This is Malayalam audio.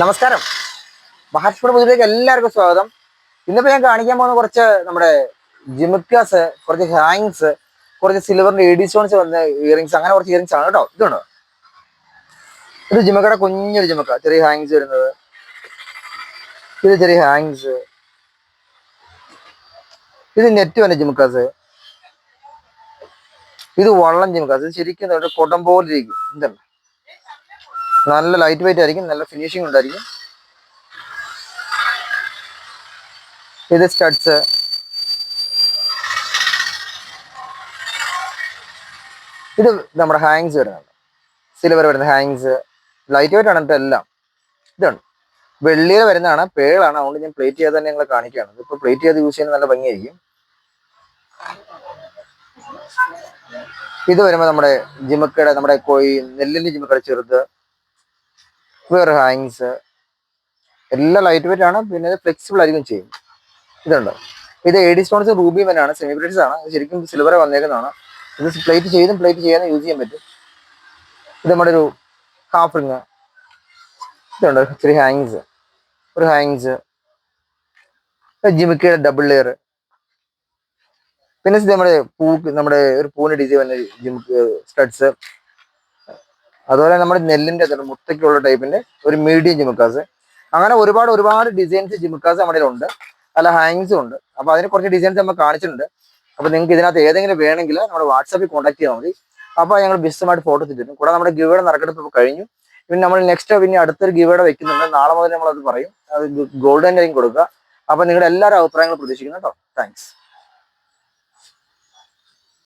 നമസ്കാരം. മഹാത്മ പുതിയിലേക്ക് എല്ലാവർക്കും സ്വാഗതം. ഇന്നിപ്പോ ഞാൻ കാണിക്കാൻ പോകുന്ന കുറച്ച് നമ്മുടെ ജിമിക്കാസ് കുറച്ച് ഹാങ്സ് കുറച്ച് സിൽവറിന്റെ എഡിസോൺസ് വന്ന ഇയറിങ്സ് അങ്ങനെ കുറച്ച് ഇയറിങ്സ് ആണ് കേട്ടോ. ഇതാണ് ഇത് ജിമക്കയുടെ കുഞ്ഞൊരു ജിമക്ക ചെറിയ ഹാങ്സ് വരുന്നത്. ഇത് ചെറിയ ഹാങ്സ്. ഇത് നെറ്റ് വന്ന ജിമക്കാസ്. ഇത് വള്ളം ജിമക്കാസ്. ഇത് ശരിക്കും കുടം പോലെ ഇരിക്കും. എന്താണ് നല്ല ലൈറ്റ് വെയിറ്റ് ആയിരിക്കും നല്ല ഫിനിഷിംഗ് ഉണ്ടായിരിക്കും. ഇത് സ്റ്റഡ്സ് ഇത് നമ്മുടെ ഹാങ്സ് വരുന്നുണ്ട്. സിൽവർ വരുന്ന ഹാങ്സ് ലൈറ്റ് വെയിറ്റ് ആണ് എല്ലാം. ഇതാണ് വെള്ളിയിൽ വരുന്നതാണ് പേളാണ്. അതുകൊണ്ട് ഞാൻ പ്ലേറ്റ് ചെയ്യാതെ തന്നെ നിങ്ങളെ കാണിക്കുകയാണ്. ഇപ്പൊ പ്ലേറ്റ് ചെയ്ത് യൂസ് ചെയ്യുന്നത് നല്ല ഭംഗിയായിരിക്കും. ഇത് വരുമ്പോൾ നമ്മുടെ ജിമക്കയുടെ നമ്മുടെ കോഴി നെല്ലിന്റെ ജിമക്കയുടെ ചെറുത്. വേറെ ഹാങ്സ് എല്ലാം ലൈറ്റ് വെയിറ്റ് ആണ്. പിന്നെ ഫ്ലെക്സിബിൾ ആയിരിക്കും ചെയ്യും. ഇതുണ്ട്? ഇത് എഡി സ്റ്റോൺസ് റൂബി ആണ്. സെമി ബ്രിഡ്സ് ആണ് ശരിക്കും സിൽവറെ വന്നേക്കുന്നതാണ്. ഇത് പ്ലേറ്റ് ചെയ്തും പ്ലേറ്റ് ചെയ്യാനും യൂസ് ചെയ്യാൻ പറ്റും. ഇത് നമ്മുടെ ഒരു ഹാഫ് റിങ് ഇതുണ്ട്? ഇത്തിരി ഹാങ്സ് ഒരു ഹാങ്സ് ജിമിക്കയുടെ ഡബിൾ ലെയർ പിന്നെ നമ്മുടെ പൂ നമ്മുടെ ഒരു പൂവിന്റെ ഡിസൈൻ വന്ന ജിമിക്ക് സ്റ്റഡ്സ് അതുപോലെ നമ്മുടെ നെല്ലിന്റെ മുത്തക്കുള്ള ടൈപ്പിന്റെ ഒരു മീഡിയം ജിമുക്കാസ്. അങ്ങനെ ഒരുപാട് ഒരുപാട് ഡിസൈൻസ് ജിമുക്കാസ് നമ്മുടെ ഉണ്ട് പല ഹാങ്സും ഉണ്ട്. അപ്പൊ അതിന് കുറച്ച് ഡിസൈൻസ് നമ്മൾ കാണിച്ചിട്ടുണ്ട്. അപ്പൊ നിങ്ങൾക്ക് ഇതിനകത്ത് ഏതെങ്കിലും വേണമെങ്കിൽ നമ്മുടെ വാട്സാപ്പിൽ കോൺടാക്ട് ചെയ്താൽ മതി. അപ്പൊ ഞങ്ങൾ ബിസ്റ്റുമായിട്ട് ഫോട്ടോ തിരിച്ചു കൂടെ നമ്മുടെ ഗിവയുടെ നറുക്കെടുപ്പ് ഇപ്പോൾ കഴിഞ്ഞു. പിന്നെ നമ്മൾ നെക്സ്റ്റ് പിന്നെ അടുത്തൊരു ഗിവയുടെ വെക്കുന്നുണ്ട്. നാളെ മുതൽ നമ്മൾ അത് പറയും. അത് ഗോൾഡൻ ലൈൻ കൊടുക്കുക. അപ്പൊ നിങ്ങളുടെ എല്ലാവരും അഭിപ്രായങ്ങൾ പ്രതീക്ഷിക്കുന്നു കേട്ടോ. താങ്ക്സ്